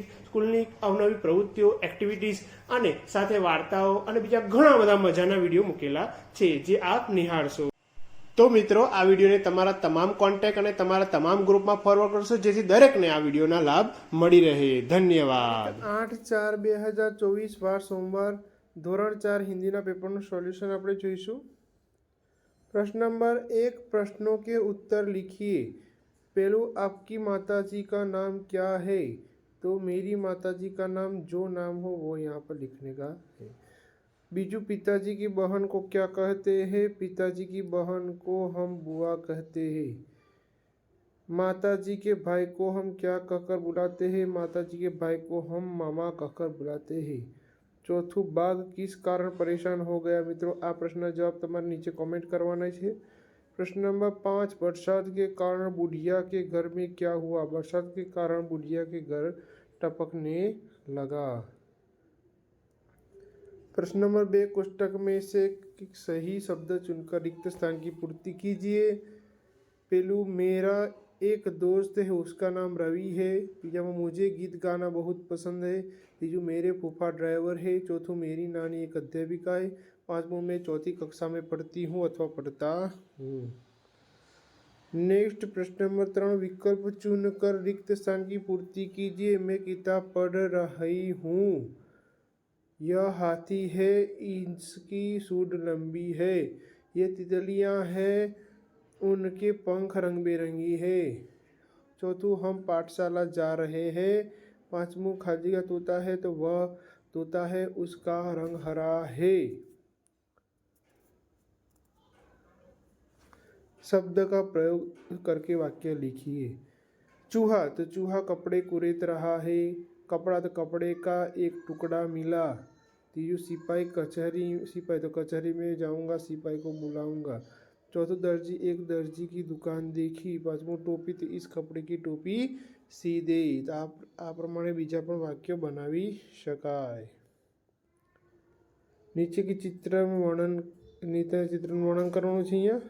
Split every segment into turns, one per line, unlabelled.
Visit સ્કૂલની અવનવી પ્રવૃત્તિઓ એક્ટિવિટીઝ અને સાથે વાર્તાઓ અને બીજા ઘણા બધા મજાના વીડિયો મૂકેલા છે, જે આપ નિહાળશો. તો મિત્રો, આ વિડીયોને તમારા તમામ કોન્ટેક્ટ અને તમારા તમામ ગ્રુપમાં ફોરવર્ડ કરશો, જેથી દરેકને આ વિડીયોના લાભ મળી રહે. ધન્યવાદ.
આઠ ચાર બે હજાર ચોવીસ વાર સોમવાર, ધોરણ ચાર હિન્દીના પેપરનું સોલ્યુશન આપણે જોઈશું. પ્રશ્ન નંબર એક, પ્રશ્નો કે ઉત્તર લીખીએ. પેલું આપકી માતાજી કા નામ ક્યા હૈ? तो मेरी माताजी का नाम जो नाम हो वो यहाँ पर लिखने का है बीजू पिताजी की बहन को क्या कहते हैं पिताजी की बहन को हम बुआ कहते हैं माताजी के भाई को हम क्या कहकर बुलाते हैं माताजी के भाई को हम मामा कहकर बुलाते हैं ચોથું બાઘ કિસ કારણ પરેશાન હો ગયા મિત્રો આ પ્રશ્નનો જવાબ તમારે નીચે કોમેન્ટ કરવાના છે प्रश्न नंबर पाँच, बरसात के कारण बुढ़िया के घर में क्या हुआ? बरसात के कारण बुढ़िया के घर टपकने लगा। प्रश्न नंबर बे कोष्टक में से सही शब्द चुनकर रिक्त स्थान की पूर्ति कीजिए। पेलू, मेरा एक दोस्त है, उसका नाम रवि है। तीजा मुझे गीत गाना बहुत पसंद है। तीजू मेरे फूफा ड्राइवर है, चौथों मेरी नानी, एक अध्यापिका है। पांचवों मैं चौथी कक्षा में पढ़ती हूँ अथवा पढ़ता हूँ। नेक्स्ट प्रश्न नंबर त्रण, विकल्प चुनकर रिक्त स्थान की पूर्ति कीजिए। मैं किताब पढ़ रही हूँ। यह हाथी है, इसकी सूंड लंबी है। ये तितलियाँ हैं। उनके पंख रंग बिरंगी है। चौथू, हम पाठशाला जा रहे हैं। पांचवू खाली का तोता है तो वह तोता है, उसका रंग हरा है। शब्द का प्रयोग करके वाक्य लिखिए। चूहा तो चूहा कपड़े कुरेत रहा है। कपड़ा तो कपड़े का एक टुकड़ा मिला। तीजू, सिपाही कचहरी, सिपाही तो कचहरी में जाऊँगा, सिपाही को बुलाऊँगा। चौथो दर्जी एक दर्जी की दुकान देखी પાંચમું ટોપી તો ઇસ કપડે की ટોપી સી દે તો આ આ પ્રમાણે બીજા પણ વાક્યો બનાવી શકાય નીચે કે ચિત્રનું વર્ણન નીચે ચિત્રનું વર્ણન કરવાનું છે અહીંયા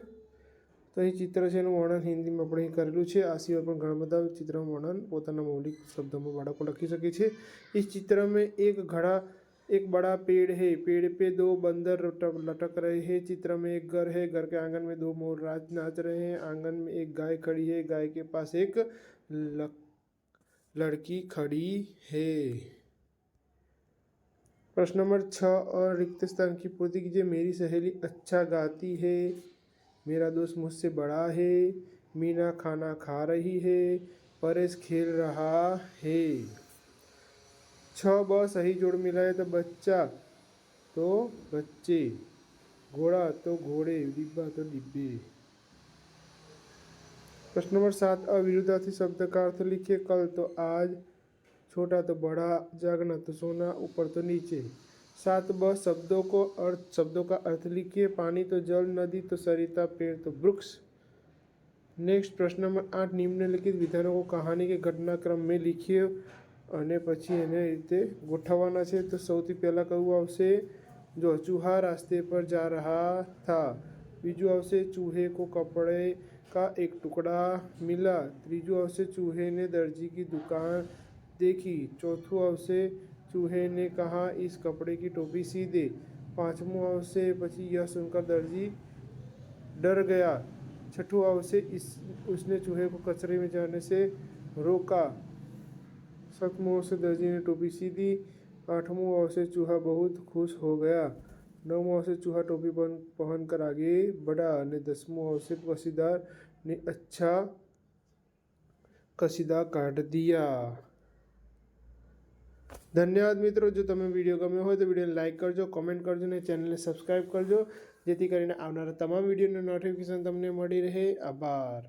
તો અહીં ચિત્ર છે એનું વર્ણન હિન્દીમાં આપણે અહીં કરેલું છે આ સિવાય પણ ઘણા બધા ચિત્રનું વર્ણન પોતાના મૌલિક શબ્દોમાં બાળકો લખી શકે છે इस चित्र में एक घड़ा एक बड़ा पेड़ है। पेड़ पे दो बंदर लटक रहे हैं। चित्र में एक घर है। घर के आँगन में दो मोर राज नाच रहे हैं। आँगन में एक गाय खड़ी है। गाय के पास एक लक, लड़की खड़ी है। प्रश्न नंबर छः और रिक्त स्थान की पूर्ति कीजिए। मेरी सहेली अच्छा गाती है। मेरा दोस्त मुझसे बड़ा है। मीना खाना खा रही है। परेश खेल रहा है। छ ब सही जोड़ मिलाए तो बच्चा तो बच्चे। घोड़ा तो घोड़े, डिब्बा तो डिब्बे। प्रश्न नंबर सात, अविरुद्धार्थी शब्द का अर्थ लिखिए कल तो आज, छोटा तो बड़ा, जागना तो सोना, ऊपर तो नीचे। सात ब शब्दों को अर्थ, शब्दों का अर्थ लिखिए, पानी तो जल, नदी तो सरिता, पेड़ तो वृक्ष। नेक्स्ट प्रश्न नंबर आठ, निम्नलिखित विधानों को कहानी के घटनाक्रम में लिखिए। अने पी ए रीते ગોઠવવાના છે. તો સૌથી પહેલાં કયું આવશે? જો ચૂહા રાસ્તે પર જા રહા થા. બીજું આવશે, ચૂહે કો का एक टुकड़ा मिला तीजू अवश्य चूहे ने दर्जी की दुकान देखी चौथू अवसे चूहे ने कहा इस कपड़े की टोपी सी दे पाँचवों अवश्य पची यह सुनकर दर्जी डर गया छठू अवसे इस उसने चूहे को कचरे में जाने से रोका सकमोस दर्जी ने टोपी सी दी आठवों ओर से चूहा बहुत खुश हो गया। नौवों ओर से चूहा टोपी पहन कर आगे बढ़ा, ने दसवों ओर से कसीदार ने अच्छा कसीदा काट दिया। धन्यवाद मित्रों, जो तुम्हें वीडियो गमे हो तो वीडियो लाइक करजो कमेंट करजो ने चैनल ने सब्सक्राइब करजो जेती करीने आवनारा तमाम वीडियो ने नोटिफिकेशन तुमने मड़ी रहे। आभार।